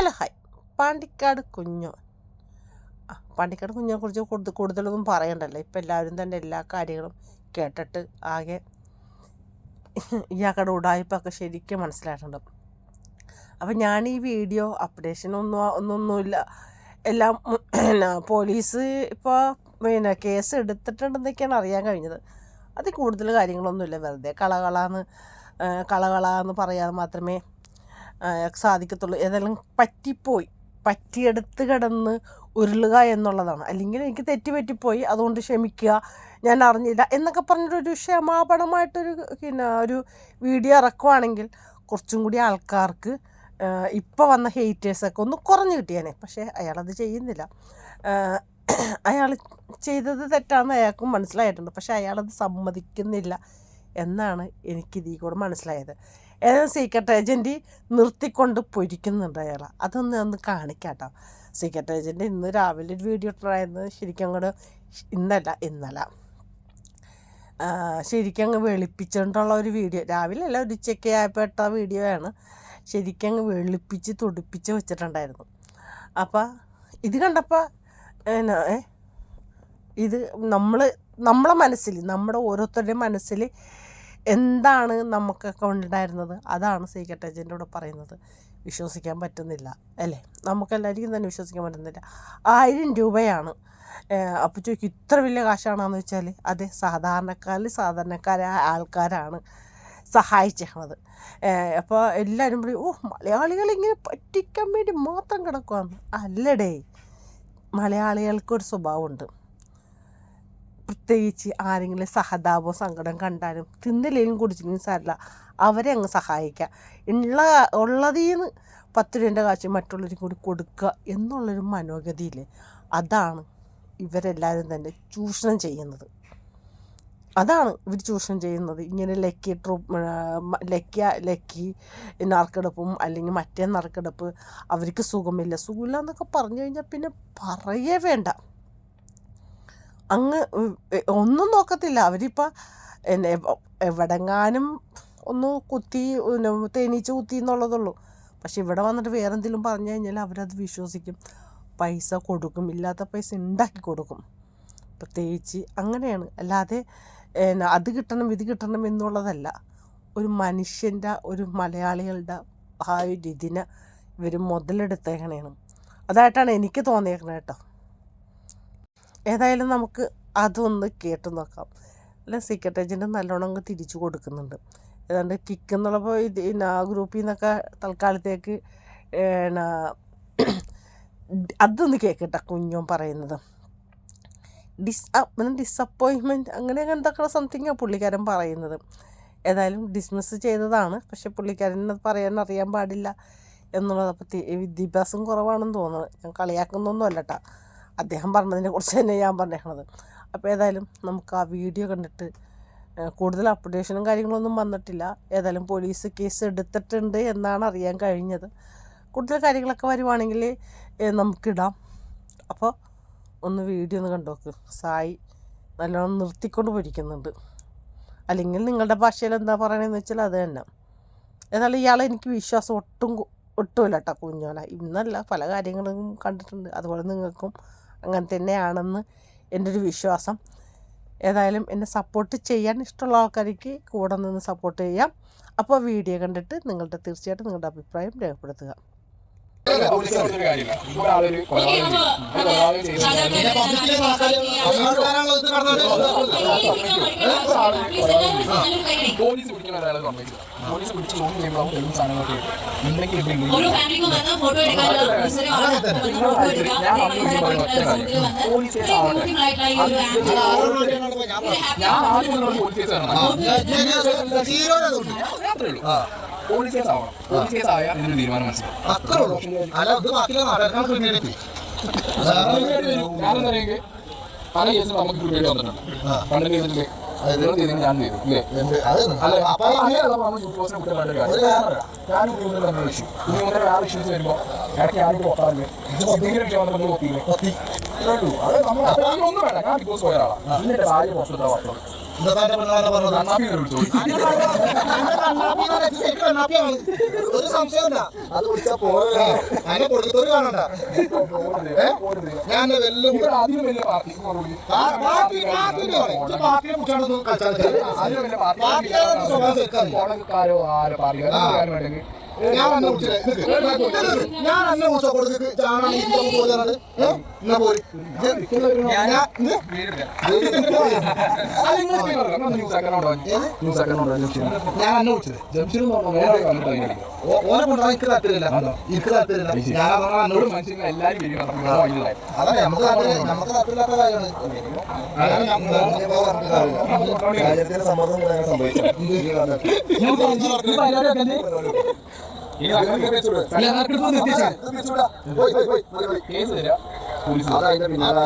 Hello hi. Pandikkad കുഞ്ഞു. പാണ്ടിക്കാട് കുഞ്ഞിനെ കുറിച്ച് കൂടുതൽ കൂടുതലൊന്നും പറയണ്ടല്ലോ. ഇപ്പം എല്ലാവരും തന്നെ എല്ലാ കാര്യങ്ങളും കേട്ടിട്ട് ആകെ ഇയാക്കട ഉടായ്പൊക്കെ ശരിക്കും മനസ്സിലായിട്ടുണ്ട്. അപ്പം ഞാൻ ഈ വീഡിയോ അപ്ഡേഷൻ ഒന്നും ഒന്നൊന്നുമില്ല. എല്ലാം പോലീസ് ഇപ്പോൾ പിന്നെ കേസ് എടുത്തിട്ടുണ്ടെന്നൊക്കെയാണ് അറിയാൻ കഴിഞ്ഞത്. അതിൽ കൂടുതൽ കാര്യങ്ങളൊന്നുമില്ല. വെറുതെ കളകളാന്ന് കളകളാന്ന് പറയാതെ മാത്രമേ സാധിക്കത്തുള്ളൂ. ഏതായാലും പറ്റിപ്പോയി. പറ്റിയെടുത്ത് കിടന്ന് ഉരുളുക എന്നുള്ളതാണ്. അല്ലെങ്കിൽ എനിക്ക് തെറ്റ് പറ്റിപ്പോയി അതുകൊണ്ട് ക്ഷമിക്കുക. ഞാൻ അറിഞ്ഞില്ല എന്നൊക്കെ പറഞ്ഞിട്ടൊരു ക്ഷമാപണമായിട്ടൊരു പിന്നെ ഒരു വീഡിയോ ഇറക്കുവാണെങ്കിൽ കുറച്ചും കൂടി ആൾക്കാർക്ക് ഇപ്പോൾ വന്ന ഹെയ്റ്റേഴ്സൊക്കെ ഒന്ന് കുറഞ്ഞു കിട്ടിയേനെ. പക്ഷേ അയാളത് ചെയ്യുന്നില്ല. അയാൾ ചെയ്തത് തെറ്റാണെന്ന് അയാൾക്കും മനസ്സിലായിട്ടുണ്ട്. പക്ഷേ അയാളത് സമ്മതിക്കുന്നില്ല എന്നാണ് എനിക്കിതീ കൂടെ മനസ്സിലായത്. ഏതായാലും സീക്രട്ട് ഏജന്റ് നിർത്തിക്കൊണ്ട് പൊരിക്കുന്നുണ്ട് അയാൾ അതൊന്ന് ഒന്ന് കാണിക്കാട്ടോ. സീക്രട്ട് ഏജന്റ് ഇന്ന് രാവിലെ ഒരു വീഡിയോ ഇട്ടായിരുന്നു ശരിക്കും അങ്ങോട്ട് ഇന്നല്ല ഇന്നല. ശരിക്കും അങ്ങ് വെളുപ്പിച്ചുകൊണ്ടുള്ള ഒരു വീഡിയോ രാവിലെ അല്ല ഒരു ഉച്ചയ്ക്ക് ആയപ്പോൾ ഇട്ട വീഡിയോ ആണ്. ശരിക്കും അങ്ങ് വെളുപ്പിച്ച് തുടിപ്പിച്ച് വെച്ചിട്ടുണ്ടായിരുന്നു. അപ്പോൾ ഇത് കണ്ടപ്പോൾ എന്നാ ഇത് നമ്മൾ നമ്മളെ മനസ്സിൽ നമ്മുടെ ഓരോരുത്തരുടെയും മനസ്സിൽ എന്താണ് നമുക്കൊക്കെ ഉണ്ടായിരുന്നത് അതാണ് സീക്രട്ട് ഏജന്റോട് പറയുന്നത്. വിശ്വസിക്കാൻ പറ്റുന്നില്ല അല്ലേ? നമുക്കെല്ലാവർക്കും തന്നെ വിശ്വസിക്കാൻ പറ്റുന്നില്ല. ആയിരം രൂപയാണ്. അപ്പോൾ ചോദിക്കും ഇത്ര വലിയ കാശാണെന്ന് വെച്ചാൽ അതെ സാധാരണക്കാരിൽ സാധാരണക്കാരായ ആൾക്കാരാണ് സഹായിച്ചത് അപ്പോൾ എല്ലാവരും പറയും ഓ മലയാളികൾ ഇങ്ങനെ പറ്റിക്കാൻ വേണ്ടി മാത്രം കിടക്കുവാന്ന്. അല്ലടേ മലയാളികൾക്കൊരു സ്വഭാവമുണ്ട്. പ്രത്യേകിച്ച് ആരെങ്കിലും സഹതാപമോ സങ്കടം കണ്ടാലും തിന്നില്ലെങ്കിലും കുടിച്ചില്ലെങ്കിലും സാരില്ല അവരെ അങ്ങ് സഹായിക്കുക. ഉള്ള ഉള്ളതിൽ നിന്ന് പത്ത് രൂപന്റെ കാശ് മറ്റുള്ളവരും കൂടി കൊടുക്കുക എന്നുള്ളൊരു മനോഗതിയില്ലേ? അതാണ് ഇവരെല്ലാവരും തന്നെ ചൂഷണം ചെയ്യുന്നത്. അതാണ് ഇവർ ചൂഷണം ചെയ്യുന്നത്. ഇങ്ങനെ ലക്കി ട്രൂ ലക്കി ലക്കി നറുക്കെടുപ്പും അല്ലെങ്കിൽ മറ്റേ നറുക്കെടുപ്പ് അവർക്ക് സുഖമില്ല. സുഖമില്ല എന്നൊക്കെ പറഞ്ഞു കഴിഞ്ഞാൽ പിന്നെ പറയേ വേണ്ട. അങ്ങ് ഒന്നും നോക്കത്തില്ല. അവരിപ്പോൾ എന്നെ എവിടെങ്ങാനും ഒന്ന് കുത്തി തേനീച്ച കുത്തി എന്നുള്ളതുള്ളൂ. പക്ഷെ ഇവിടെ വന്നിട്ട് വേറെ എന്തെങ്കിലും പറഞ്ഞു കഴിഞ്ഞാൽ അവരത് വിശ്വസിക്കും. പൈസ കൊടുക്കും. ഇല്ലാത്ത പൈസ ഉണ്ടാക്കി കൊടുക്കും. പ്രത്യേകിച്ച് അങ്ങനെയാണ്. അല്ലാതെ അത് കിട്ടണം ഇത് കിട്ടണം എന്നുള്ളതല്ല. ഒരു മനുഷ്യന്റെ ഒരു മലയാളികളുടെ ആ ഒരു ഇതിനെ ഇവർ മുതലെടുത്തേക്കണേണ് അതായിട്ടാണ് എനിക്ക് തോന്നിയേക്കണേ കേട്ടോ. ഏതായാലും നമുക്ക് അതൊന്ന് കേട്ട് നോക്കാം. അല്ല സീക്രട്ട് ഏജന്റ് നല്ലോണം അങ്ങ് തിരിച്ചു കൊടുക്കുന്നുണ്ട്. ഏതാണ്ട് കിക്ക് എന്നുള്ളപ്പോൾ ഇത് ആ ഗ്രൂപ്പിൽ നിന്നൊക്കെ തൽക്കാലത്തേക്ക് അതൊന്ന് കേൾക്കട്ടെ കുഞ്ഞോൻ പറയുന്നത്. ഡിസ് ഡിസപ്പോയിൻമെന്റ് അങ്ങനെ എന്തൊക്കെ സംതിങ് പുള്ളിക്കാരൻ പറയുന്നത്. ഏതായാലും ഡിസ്മിസ് ചെയ്തതാണ്. പക്ഷെ പുള്ളിക്കാരൻ അത് പറയാൻ അറിയാൻ പാടില്ല എന്നുള്ളത്. അപ്പോൾ വിദ്യാഭ്യാസം കുറവാണെന്ന് തോന്നുന്നത് ഞാൻ കളിയാക്കുന്നൊന്നും അല്ലട്ടാ അദ്ദേഹം പറഞ്ഞതിനെ കുറിച്ച് തന്നെ ഞാൻ പറഞ്ഞേക്കണത്. അപ്പോൾ ഏതായാലും നമുക്ക് ആ വീഡിയോ കണ്ടിട്ട് കൂടുതൽ അപ്ഡേഷനും കാര്യങ്ങളൊന്നും വന്നിട്ടില്ല. ഏതായാലും പോലീസ് കേസ് എടുത്തിട്ടുണ്ട് എന്നാണ് അറിയാൻ കഴിഞ്ഞത്. കൂടുതൽ കാര്യങ്ങളൊക്കെ വരുവാണെങ്കിൽ നമുക്കിടാം. അപ്പോൾ ഒന്ന് വീഡിയോ ഒന്ന് കണ്ടോക്ക്. സായി നല്ലോണം നിർത്തിക്കൊണ്ട് പൊരിക്കുന്നുണ്ട് അല്ലെങ്കിൽ നിങ്ങളുടെ ഭാഷയിൽ എന്താ പറയണതെന്ന് വെച്ചാൽ അത് തന്നെ. ഏതായാലും ഇയാളെ എനിക്ക് വിശ്വാസം ഒട്ടും ഒട്ടുമില്ല കേട്ടോ കുഞ്ഞോന. ഇന്നല്ല പല കാര്യങ്ങളും കണ്ടിട്ടുണ്ട്. അതുപോലെ നിങ്ങൾക്കും അങ്ങനെ തന്നെയാണെന്ന് എന്റെ ഒരു വിശ്വാസം. ഏതായാലും എന്നെ സപ്പോർട്ട് ചെയ്യാൻ ഇഷ്ടമുള്ള ആൾക്കാർക്ക് കൂടെ നിന്ന് സപ്പോർട്ട് ചെയ്യാം. അപ്പോൾ വീഡിയോ കണ്ടിട്ട് നിങ്ങളുടെ തീർച്ചയായിട്ടും നിങ്ങളുടെ അഭിപ്രായം രേഖപ്പെടുത്തുക. പോലീസ് പിടിക്കുന്ന ഒരാളെ സമ്മതിക്കില്ല പോലീസ് പിടിച്ച് ചോദ്യം ചെയ്യുമ്പോൾ തെളിവ് സാധനങ്ങളൊക്കെ. ഉണ്ടെങ്കിൽ പോലീസ് കേസ് ഞാൻ ആദ്യം പോലീസ് കേസാണ് തീരുമാനമുണ്ട്. അത്രേ ഉള്ളൂ. പോലീസ് കേസ് ആവണം പോലീസ് കേസ് ആയാൽ ഇതിനൊരു തീരുമാനം മനസ്സിലാവും അത്രേ ഉള്ളൂ അല്ല ഇത് ബാക്കിയുള്ള നാട്ടുകാർക്ക് വേണ്ടിയിട്ട് ഞാനെന്നറിയെങ്കിൽ പല കേസും നമുക്ക് പ്രിപ്പേർ വന്നിട്ടുണ്ട്. നിങ്ങൾ ചെയ്തെങ്കിൽ ഞാൻ ചെയ്തു ഇല്ലേ? അത് അല്ല അപ്പൊ അങ്ങനെയല്ല നമ്മൾ യൂട്യൂബേഴ്സിനെ കുറ്റം പറഞ്ഞ കാര്യം. ഞാൻ ഉപയോഗിക്കുന്നത് നമ്മൾ ഇഷ്യൂ ഇനി മുതൽ വേറെ ഇഷ്യൂസ് വരുമ്പോൾ ഇടയ്ക്ക് ആരും പൊട്ടാറില്ല എന്തെങ്കിലും വിഷയം വന്നപ്പോൾ നമ്മൾ ഒത്തിയില്ലേ പത്തി ഇത്രേ ഉള്ളൂ. അത് നമ്മൾ ഒന്നും വേണ്ട. ഞാൻ ബിഗ് ബോസ് പോയ ആളാണ് എന്നിട്ട് ഭാര്യ പുറത്തിട്ടാ വട്ടം ഒരു സംശയമില്ല അത് വിളിച്ചാ പോലെ അതിനെ കൊടുത്തൊരു കാണണ്ട ഞാൻ പാർട്ടിയെ കുറിച്ചാണ് കളിച്ചാൽ ആദ്യം വലിയ പാർട്ടി? പാർട്ടിക്കാരുടെ സ്വഭാവം ശരിക്കറിയാം കോളക്കാരോ ആരോ പാർട്ടി ഞാൻ അന്നെ കുറിച്ചില്ലേ ഞാൻ അന്നെ കുറിച്ച കൊടുക്ക് ഇരിക്കാൻ പോലെയാണ് എന്നാ പോയി ഞാൻ അന്നെ കുറിച്ചത് ജംഷീർ ഓനെ കൊണ്ടുപോകാൻ എനിക്ക് താല്പര്യമില്ല. എനിക്ക് താല്പര്യമില്ല. ഞാൻ അതാണ് എന്നോട് അതല്ല നമുക്ക് താല്പര്യം നമുക്ക് താല്പര്യമില്ലാത്ത കാര്യമാണ്. അതാണ് കൂടെ സംഭവിച്ചു. തരാം. പോലീസ് അതതിന്റെ പിന്നാലെ